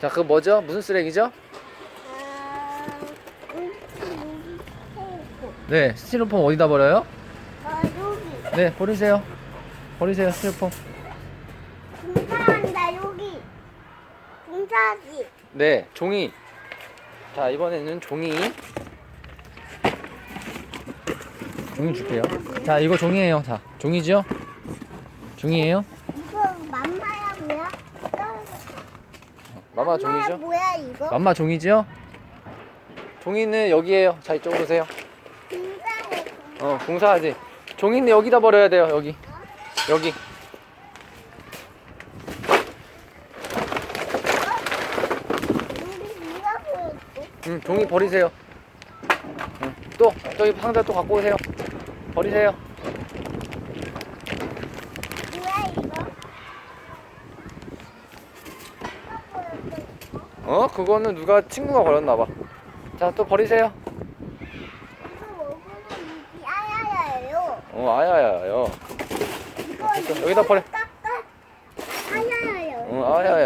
자, 그거 뭐죠? 무슨 쓰레기죠? 네, 스티로폼 어디다 버려요? 네, 버리세요. 버리세요, 스티로폼. 공사한다, 여기. 공사하지. 네, 종이. 자, 이번에는 종이. 종이 줄게요. 자, 이거 종이에요. 자, 종이죠? 종이에요? 이거 맘마야 뭐야? 마마 종이죠? 뭐야 이거? 맘마 종이죠? 종이는 여기에요. 자, 이쪽으로 오세요. 어, 공사하지. 종이는 여기다 버려야 돼요, 여기. 여기. 우리 누가 보였어? 음, 종이 버리세요. 음, 또, 저기 상자 또 갖고 오세요. 버리세요. 뭐야 이거? 누가 보였어? 어? 그거는 누가 친구가 버렸나 봐. 자, 또 버리세요. 이거 먹으면 이게 아야야예요. 어, 아야야요. 이거. 여기다 버려. 깎아. 아야야예요. 어, 아야야예요.